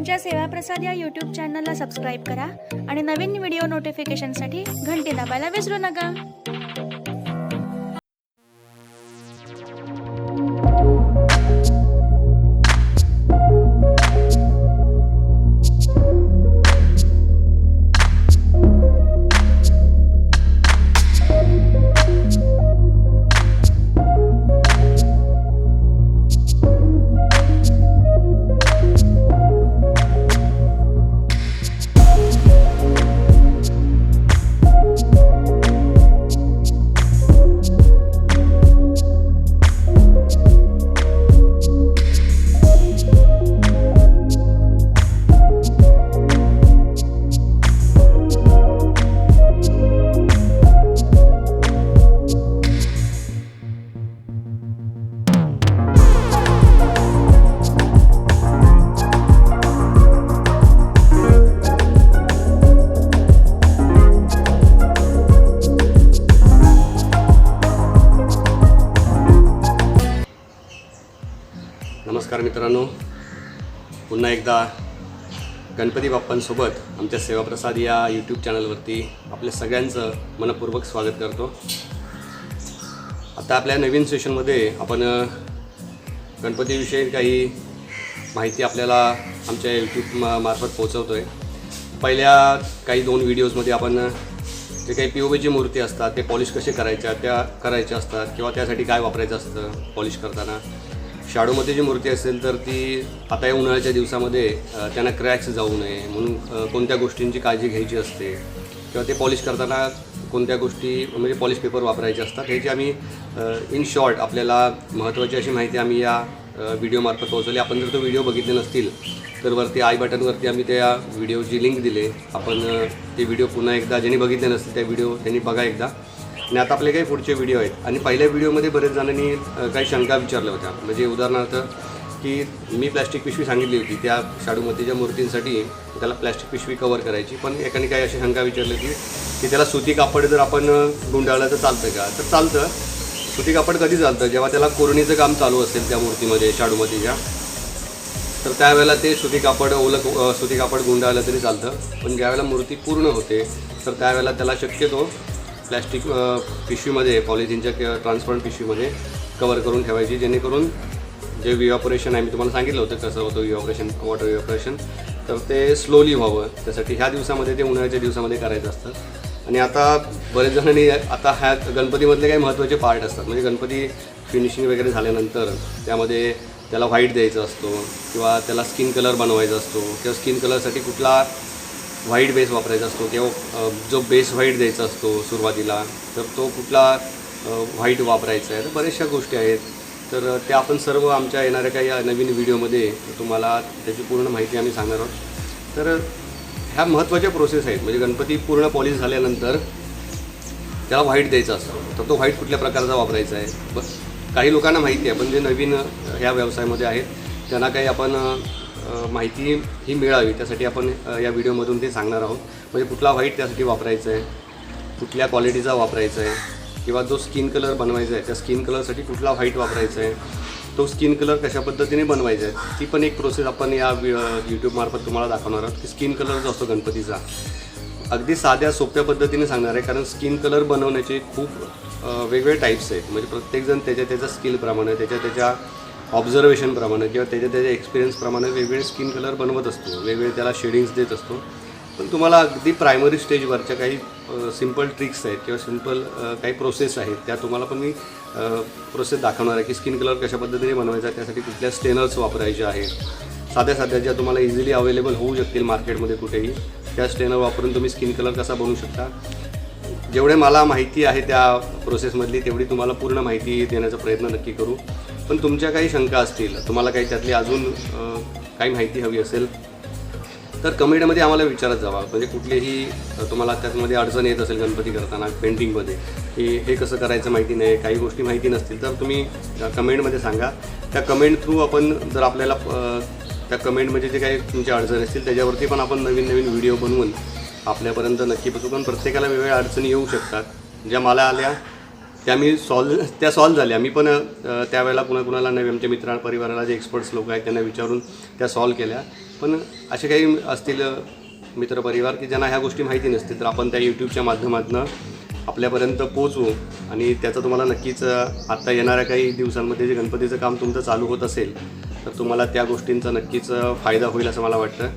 आमच्या सेवाप्रसाद या यूट्यूब चॅनलला सबस्क्राईब करा आणि नवीन व्हिडिओ नोटिफिकेशनसाठी घंटी दाबायला विसरू नका. नमस्कार मित्रांनो. पुन्हा एकदा गणपती बाप्पांसोबत आमच्या सेवाप्रसाद या यूट्यूब चॅनलवरती आपल्या सगळ्यांचं मनपूर्वक स्वागत करतो. आता आपल्या नवीन सेशनमध्ये आपण गणपतीविषयी काही माहिती आपल्याला आमच्या यूट्यूब मार्फत पोहोचवतो आहे पहिल्या काही दोन व्हिडिओजमध्ये आपण जे काही पी ओ बीची मूर्ती असतात ते पॉलिश कसे करायच्या त्या करायच्या असतात किंवा त्यासाठी काय वापरायचं असतं पॉलिश करताना. शाडोमध्ये जी मूर्ती असेल तर ती आता या उन्हाळ्याच्या दिवसामध्ये त्यांना क्रॅक्स जाऊ नये म्हणून कोणत्या गोष्टींची काळजी घ्यायची असते किंवा ते पॉलिश करताना कोणत्या गोष्टी म्हणजे पॉलिश पेपर वापरायचे असतात ह्याची आम्ही इन शॉर्ट आपल्याला महत्त्वाची अशी माहिती आम्ही या व्हिडिओमार्फत पोहोचवली. आपण जर तो व्हिडिओ बघितले नसतील तर वरती आय बटनवरती आम्ही त्या व्हिडिओची लिंक दिले. आपण ते व्हिडिओ पुन्हा एकदा ज्यांनी बघितले नसतील त्या व्हिडिओ त्यांनी बघा एकदा. आणि आता आपले काही पुढचे व्हिडिओ आहेत. आणि पहिल्या व्हिडिओमध्ये बरेच जणांनी काही शंका विचारल्या होत्या. म्हणजे उदाहरणार्थ की मी प्लॅस्टिक पिशवी सांगितली होती. त्या शाडूमतीच्या मूर्तींसाठी त्याला प्लॅस्टिक पिशवी कवर करायची. पण एकाने काही अशी शंका विचारली होती की त्याला सुती कापड जर आपण गुंडाळलं तर चालतं का? तर चालतं. सुती कापड कधी चालतं? जेव्हा त्याला कोरणीचं काम चालू असेल त्या मूर्तीमध्ये शाडूमतीच्या तर त्यावेळेला ते सुती कापड ओलं सुती कापड गुंडाळलं तरी चालतं. पण ज्यावेळेला मूर्ती पूर्ण होते तर त्यावेळेला त्याला शक्यतो प्लॅस्टिक पिशवीमध्ये पॉलिथिनच्या किंवा ट्रान्सपरंट पिशवीमध्ये कवर करून ठेवायची जेणेकरून जे विऑपरेशन आहे मी तुम्हाला सांगितलं होतं कसं होतं विऑपरेशन वॉटर विऑपरेशन तर ते स्लोली व्हावं. त्यासाठी ह्या दिवसामध्ये ते उन्हाळ्याच्या दिवसामध्ये करायचं असतं. आणि आता बरेच जणांनी आता ह्या गणपतीमधले काही महत्त्वाचे पार्ट असतात. म्हणजे गणपती फिनिशिंग वगैरे झाल्यानंतर त्यामध्ये त्याला व्हाईट द्यायचा असतो किंवा त्याला स्किन कलर बनवायचा असतो. किंवा स्किन कलरसाठी कुठला व्हाईट बेस वापरायचा असतो किंवा जो बेस व्हाईट द्यायचा असतो सुरुवातीला तर तो कुठला व्हाईट वापरायचा आहे तर बऱ्याचशा गोष्टी आहेत. तर त्या आपण सर्व आमच्या येणाऱ्या काही या नवीन व्हिडिओमध्ये तुम्हाला त्याची पूर्ण माहिती आम्ही सांगणार आहोत. तर ह्या महत्त्वाच्या प्रोसेस आहेत. म्हणजे गणपती पूर्ण पॉलिश झाल्यानंतर त्याला व्हाईट द्यायचा असतो. तर तो व्हाईट कुठल्या प्रकारचा वापरायचा आहे? ब काही लोकांना माहिती आहे. पण जे नवीन ह्या व्यवसायामध्ये आहेत त्यांना काही आपण माहिती ही मिळावी. त्यासाठी आपण या व्हिडिओमधून ते सांगणार आहोत. म्हणजे कुठला व्हाईट त्यासाठी वापरायचा आहे कुठल्या क्वालिटीचा वापरायचा आहे किंवा जो स्किन कलर बनवायचा आहे त्या स्किन कलरसाठी कुठला व्हाईट वापरायचा आहे तो स्किन कलर कशा पद्धतीने बनवायचा आहे ती पण एक प्रोसेस आपण या यूट्यूबमार्फत तुम्हाला दाखवणार आहोत की स्किन कलर जो असतो गणपतीचा अगदी साध्या सोप्या पद्धतीने सांगणार आहे. कारण स्किन कलर बनवण्याचे खूप वेगवेगळे टाईप्स आहेत. म्हणजे प्रत्येकजण त्याच्या त्याच्या स्किलप्रमाणे त्याच्या त्याच्या ऑब्झर्वेशनप्रमाणे किंवा त्याच्या त्याच्या एक्सपिरियन्सप्रमाणे वेगवेगळे स्किन कलर बनवत असतो. वेगवेगळे त्याला शेडिंग्स देत असतो. पण तुम्हाला अगदी प्रायमरी स्टेजवरच्या काही सिंपल ट्रिक्स आहेत किंवा सिंपल काही प्रोसेस आहेत त्या तुम्हाला पण मी प्रोसेस दाखवणार आहे की स्किन कलर कशा पद्धतीने बनवायचा त्यासाठी कुठल्या स्टेनर्स वापरायच्या आहेत. साध्या साध्या ज्या तुम्हाला इझिली अवेलेबल होऊ शकतील मार्केटमध्ये कुठेही त्या स्टेनर वापरून तुम्ही स्किन कलर कसा बनवू शकता. जेवढे मला माहिती आहे त्या प्रोसेसमधली तेवढी तुम्हाला पूर्ण माहिती देण्याचा प्रयत्न नक्की करू. पण तुमच्या काही शंका असतील तुम्हाला काही त्यातली अजून काही माहिती हवी असेल तर कमेंटमध्ये आम्हाला विचारत जावा. म्हणजे कुठलीही तुम्हाला त्यामध्ये अडचण येत असेल गणपती करताना पेंटिंगमध्ये की हे कसं करायचं माहिती नाही काही गोष्टी माहिती नसतील तर तुम्ही कमेंटमध्ये सांगा. त्या कमेंट थ्रू आपण जर आपल्याला त्या कमेंटमध्ये जे काही तुमच्या अडचणी असतील त्याच्यावरती पण आपण नवीन नवीन व्हिडिओ बनवून आपल्यापर्यंत नक्की पोचू पण प्रत्येकाला वेगवेगळ्या अडचणी येऊ शकतात. ज्या मला आल्या त्या मी सॉल्व त्या सॉल्व झाल्या. मी पण त्यावेळेला कुणा कुणाला नव्हे आमच्या मित्रा परिवाराला जे एक्सपर्ट्स लोक आहेत त्यांना विचारून त्या सॉल्व केल्या. पण असे काही असतील मित्रपरिवार की ज्यांना ह्या गोष्टी माहिती नसतील तर आपण त्या यूट्यूबच्या माध्यमातून आपल्यापर्यंत पोचवू आणि त्याचं तुम्हाला नक्कीच आत्ता येणाऱ्या काही दिवसांमध्ये जे गणपतीचं काम तुमचं चालू होत असेल तर तुम्हाला त्या गोष्टींचा नक्कीच फायदा होईल असं मला वाटतं.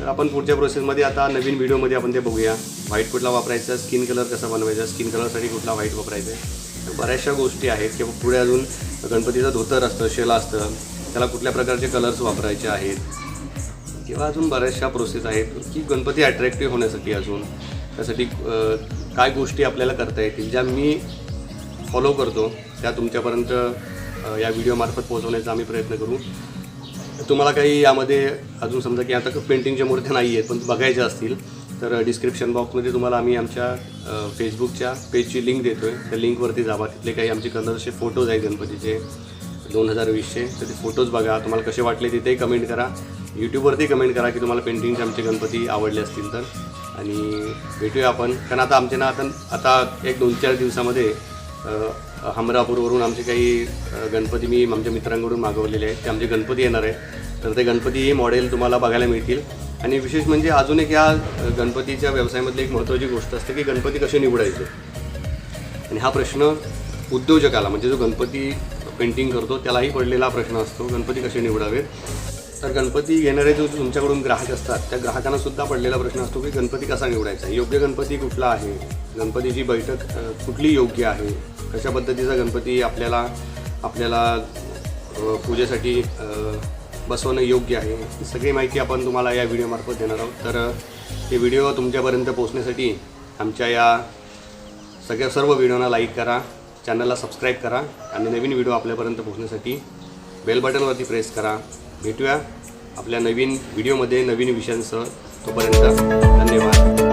तर आपण पुढच्या प्रोसेसमध्ये आता नवीन व्हिडिओमध्ये आपण ते बघूया. व्हाईट कुठला वापरायचा स्किन कलर कसा बनवायचा स्किन कलरसाठी कुठला व्हाईट वापरायचा आहे. तर बऱ्याचशा गोष्टी आहेत किंवा पुढे अजून गणपतीचं धोतर असतं शेला असतं. त्याला कुठल्या प्रकारचे कलर्स वापरायचे आहेत. किंवा अजून बऱ्याचशा प्रोसेस आहेत की गणपती अट्रॅक्टिव्ह होण्यासाठी अजून. त्यासाठी काय गोष्टी आपल्याला करता येतील ज्या मी फॉलो करतो त्या तुमच्यापर्यंत या व्हिडिओमार्फत पोहोचवण्याचा आम्ही प्रयत्न करू. तुम्हाला काही यामध्ये अजून समजा की आता पेंटिंगच्या मूर्त्या नाही आहेत पण बघायच्या असतील तर डिस्क्रिप्शन बॉक्समध्ये तुम्हाला आम्ही आमच्या फेसबुकच्या पेजची लिंक देतो आहे त्या लिंकवरती जावा. तिथले काही आमचे कलरचे फोटोज आहेत गणपतीचे. दोन हजार वीसचे. तर ते फोटोज बघा. तुम्हाला कसे वाटले तिथेही कमेंट करा. यूट्यूबवरती कमेंट करा की तुम्हाला पेंटिंगचे आमचे गणपती आवडले असतील तर. आणि भेटूया आपण. कारण आता आमचे ना आता आता एक दोन चार दिवसामध्ये हमरापूरवरून आमचे काही गणपती मी आमच्या मित्रांकडून मागवलेले आहेत. ते आमचे गणपती येणार आहे तर ते गणपती मॉडेल तुम्हाला बघायला मिळतील. आणि विशेष म्हणजे अजून एक या गणपतीच्या व्यवसायामधली एक महत्त्वाची गोष्ट असते की गणपती कसे निवडायचे. आणि हा प्रश्न उद्योजकाला म्हणजे जो गणपती पेंटिंग करतो त्यालाही पडलेला प्रश्न असतो गणपती कसे निवडावेत? तर गणपती घेणारे जो तुमच्याकडून ग्राहक असतात त्या ग्राहकांना सुद्धा पडलेला प्रश्न असतो की गणपती कसा निवडायचा? योग्य गणपती कुठला आहे? गणपतीची बैठक कुठली योग्य आहे? कशा पद्धतीचा गणपती आपल्याला आपल्याला पूजेसाठी बसवणं योग्य आहे? ही सगळी माहिती आपण तुम्हाला या व्हिडिओमार्फत देणार आहोत. तर हे व्हिडिओ तुमच्यापर्यंत पोहोचण्यासाठी आमच्या या सगळ्या सर्व व्हिडिओना लाईक करा चॅनलला सबस्क्राईब करा आणि नवीन व्हिडिओ आपल्यापर्यंत पोहोचण्यासाठी बेल बटनवरती प्रेस करा. भेटूया आपल्या नवीन व्हिडिओमध्ये नवीन विषयांसह. तोपर्यंत धन्यवाद.